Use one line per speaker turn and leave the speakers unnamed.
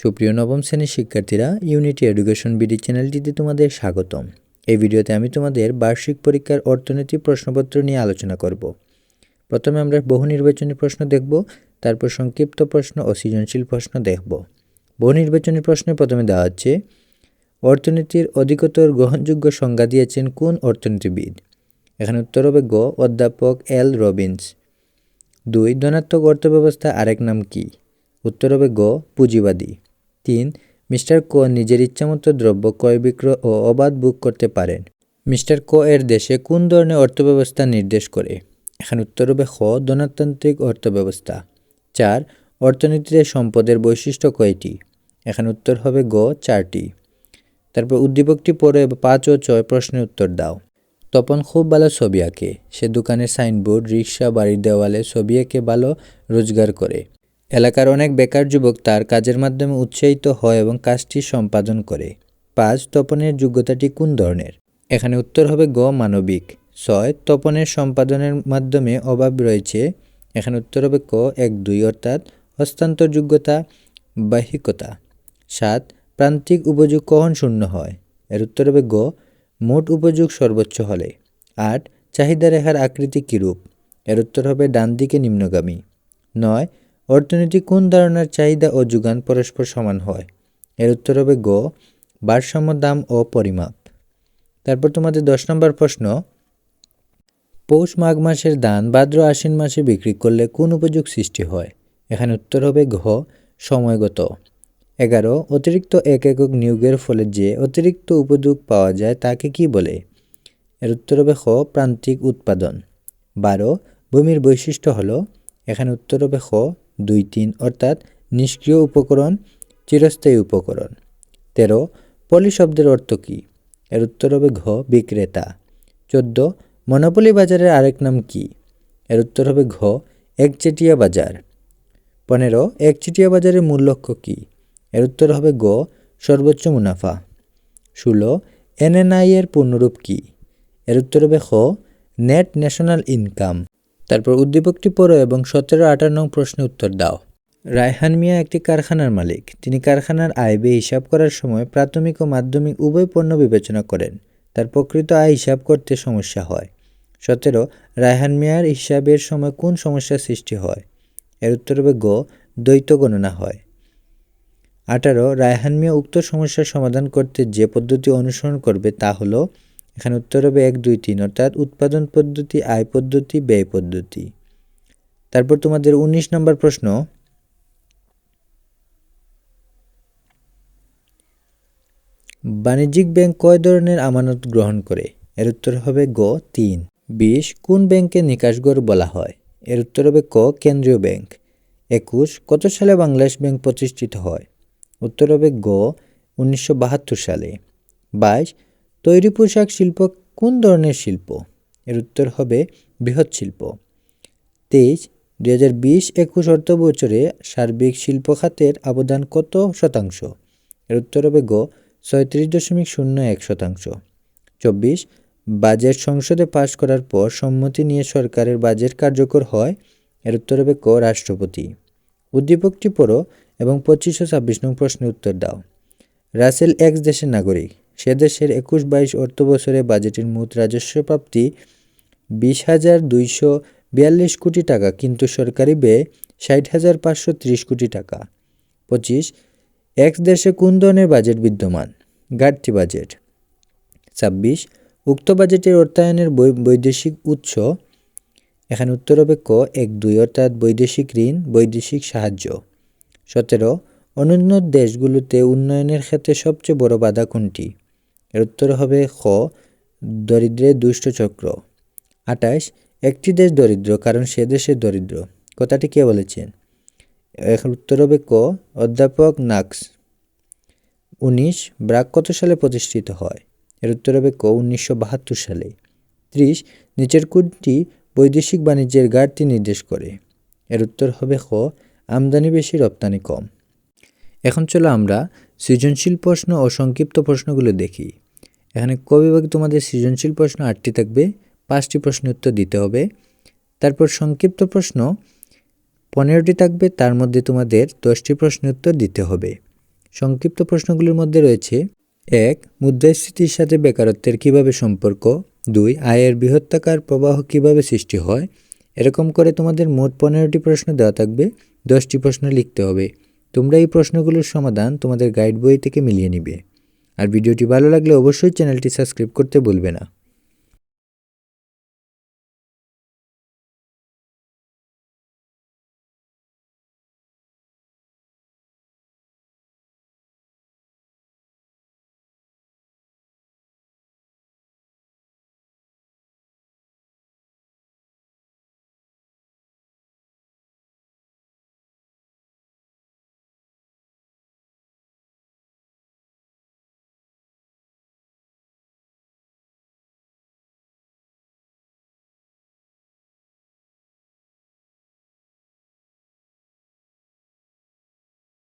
সুপ্রিয় নবম শ্রেণির শিক্ষার্থীরা ইউনিটি এডুকেশন বিডি চ্যানেলটিতে তোমাদের স্বাগতম। এই ভিডিওতে আমি তোমাদের বার্ষিক পরীক্ষার অর্থনীতি প্রশ্নপত্র নিয়ে আলোচনা করব। প্রথমে আমরা বহু নির্বাচনী প্রশ্ন দেখব, তারপর সংক্ষিপ্ত প্রশ্ন ও সৃজনশীল প্রশ্ন দেখব। বহু নির্বাচনী প্রশ্নে প্রথমে দেওয়া হচ্ছে, অর্থনীতির অধিকতর গ্রহণযোগ্য সংজ্ঞা দিয়েছেন কোন অর্থনীতিবিদ? এখানে উত্তর হবে গ, অধ্যাপক এল রবিন্স। দুই, ধনাত্মক অর্থব্যবস্থা আরেক নাম কি? উত্তর হবে গ, পুঁজিবাদী। তিন মিস্টার কো নিজের ইচ্ছামতো দ্রব্য ক্রয় বিক্রয় ও অবাধ বুক করতে পারেন। মিস্টার কো এর দেশে কোন ধরনের অর্থব্যবস্থা নির্দেশ করে? এখানে উত্তর হবে খ ধনতান্ত্রিক অর্থব্যবস্থা। চার, অর্থনীতিতে সম্পদের বৈশিষ্ট্য কয়টি? এখানে উত্তর হবে গ, চারটি। তারপর উদ্দীপকটি পড়ে পাঁচ ও ছয় প্রশ্নের উত্তর দাও। তপন খুব ভালো ছবি আঁকে। সে দোকানের সাইনবোর্ড, রিক্সা, বাড়ির দেওয়ালে ছবি এঁকে ভালো রোজগার করে। এলাকার অনেক বেকার যুবক তার কাজের মাধ্যমে উৎসাহিত হয় এবং কাজটি সম্পাদন করে। পাঁচ, তপনের যোগ্যতাটি কোন ধরনের? এখানে উত্তর হবে গ, মানবিক। ছয়, তপনের সম্পাদনের মাধ্যমে অভাব রয়েছে। এখানে উত্তর হবে ক, এক, দুই, অর্থাৎ হস্তান্তর যোগ্যতা বাহিকতা সাত, প্রান্তিক উপযোগ কখন শূন্য হয়? এর উত্তর হবে গ, মোট উপযোগ সর্বোচ্চ হলে। আট, চাহিদা রেখার আকৃতি কীরূপ? এর উত্তর হবে ডান দিকে নিম্নগামী। নয় অর্থনীতি কোন ধারণার চাহিদা ও যোগান পরস্পর সমান হয়? এর উত্তর হবে গ, ভারসাম্য, দাম ও পরিমাপ। তারপর তোমাদের দশ নম্বর প্রশ্ন, পৌষ মাঘ মাসের দান ভাদ্র আশ্বিন মাসে বিক্রি করলে কোন উপযোগ সৃষ্টি হয়? এখানে উত্তর হবে ঘ, সময়গত। এগারো, অতিরিক্ত এক একক নিয়োগের ফলে যে অতিরিক্ত উপযোগ পাওয়া যায় তাকে কি বলে? এর উত্তর হবে খ, প্রান্তিক উৎপাদন। বারো, ভূমির বৈশিষ্ট্য হলো, এখানে উত্তর হবে খ দুই তিন অর্থাৎ নিষ্ক্রিয় উপকরণ, চিরস্থায়ী উপকরণ। তেরো, পলি শব্দের অর্থ কী? এর উত্তর হবে ঘ, বিক্রেতা। চোদ্দ, মনোপলি বাজারের আরেক নাম কি? এর উত্তর হবে ঘ, একচেটিয়া বাজার। পনেরো, একচেটিয়া বাজারের মূল লক্ষ্য কী? এর উত্তর হবে গ, সর্বোচ্চ মুনাফা। ষোলো, এনএনআই এর পূর্ণরূপ কী? এর উত্তর হবে খ, নেট ন্যাশনাল ইনকাম। তারপর উদ্দীপকটি পড়ো এবং সতেরো আঠারো নং প্রশ্নের উত্তর দাও। রায়হান মিয়া একটি কারখানার মালিক। তিনি কারখানার আয় ব্যয় হিসাব করার সময় প্রাথমিক ও মাধ্যমিক উভয় পণ্য বিবেচনা করেন। তার প্রকৃত আয় হিসাব করতে সমস্যা হয়। সতেরো, রায়হান মিয়ার হিসাবের সময় কোন সমস্যার সৃষ্টি হয়? এর উত্তর হবে গ, দ্বৈত গণনা হয়। আঠারো, রায়হান মিয়া উক্ত সমস্যার সমাধান করতে যে পদ্ধতি অনুসরণ করবে তা হলো এখানে উত্তর হবে এক, দুই, তিন, অর্থাৎ উৎপাদন পদ্ধতি, আয় পদ্ধতি, ব্যয় পদ্ধতি। তারপর তোমাদের ১৯ নম্বর প্রশ্ন। বাণিজ্যিক ব্যাংক কয় ধরনের আমানত গ্রহণ করে? এর উত্তর হবে গ, তিন। বিশ, কোন ব্যাংকে নিকাশগর বলা হয়? এর উত্তর হবে ক, কেন্দ্রীয় ব্যাংক। একুশ, কত সালে বাংলাদেশ ব্যাংক প্রতিষ্ঠিত হয়? উত্তর হবে গ, উনিশশো বাহাত্তর সালে। বাইশ তৈরি পোশাক শিল্প কোন ধরনের শিল্প? এর উত্তর হবে বৃহৎ শিল্প। তেইশ, দুই হাজার বিশ একুশ অর্থ বছরে সার্বিক শিল্প খাতের অবদান কত শতাংশ? এর উত্তর হবে গ, ছয়ত্রিশ দশমিক শূন্য এক শতাংশ। চব্বিশ, বাজেট সংসদে পাশ করার পর সম্মতি নিয়ে সরকারের বাজেট কার্যকর হয়? এর উত্তর হবে ক, রাষ্ট্রপতি। উদ্দীপকটি পড়ো এবং পঁচিশশো ছাব্বিশ নং প্রশ্নের উত্তর দাও। রাসেল এক্স দেশের নাগরিক। সে দেশের একুশ বাইশ অর্থ বছরে বাজেটের মোট রাজস্ব প্রাপ্তি বিশ হাজার দুইশো বিয়াল্লিশ কোটি টাকা, কিন্তু সরকারি ব্যয় ষাট হাজার পাঁচশো ত্রিশ কোটি টাকা। পঁচিশ এক্স দেশে কোন ধরনের বাজেট বিদ্যমান? ঘাটতি বাজেট। ছাব্বিশ, উক্ত বাজেটের অর্থায়নের বৈদেশিক উৎস। এখানে উত্তর হবে ক এক দুই অর্থাৎ বৈদেশিক ঋণ, বৈদেশিক সাহায্য। সতেরো অনুন্নত দেশগুলোতে উন্নয়নের ক্ষেত্রে সবচেয়ে বড় বাধা কোনটি? এর উত্তর হবে খ দরিদ্রের দুষ্ট চক্র। আঠাশ, একটি দেশ দরিদ্র, কারণ সে দেশে দরিদ্র। কথাটি কে বলেছেন? এখন উত্তর হবে ক, অধ্যাপক নাক্স উনিশ ব্রাক কত সালে প্রতিষ্ঠিত হয়? এর উত্তর হবে ক, উনিশশো বাহাত্তর সালে। ত্রিশ, নিচের কোনটি বৈদেশিক বাণিজ্যের ঘাটতি নির্দেশ করে। এর উত্তর হবে খ, আমদানি বেশি, রপ্তানি কম। এখন চলো আমরা সৃজনশীল প্রশ্ন ও সংক্ষিপ্ত প্রশ্নগুলো দেখি। এখানে কবিভাগে তোমাদের সৃজনশীল প্রশ্ন আটটি থাকবে, পাঁচটি প্রশ্নের উত্তর দিতে হবে। তারপর সংক্ষিপ্ত প্রশ্ন, পনেরোটি থাকবে, তার মধ্যে তোমাদের দশটি প্রশ্নের উত্তর দিতে হবে। সংক্ষিপ্ত প্রশ্নগুলির মধ্যে রয়েছে, এক, মুদ্রাস্ফীতির সাথে বেকারত্বের কীভাবে সম্পর্ক? দুই, আয়ের বৃহত্তাকার প্রবাহ কীভাবে সৃষ্টি হয়? এরকম করে তোমাদের মোট পনেরোটি প্রশ্ন দেওয়া থাকবে, দশটি প্রশ্ন লিখতে হবে। তোমরা এই প্রশ্নগুলোর সমাধান তোমাদের গাইড বই থেকে মিলিয়ে নিবে। আর ভিডিওটি ভালো লাগলে অবশ্যই চ্যানেলটি সাবস্ক্রাইব করতে ভুলবে না।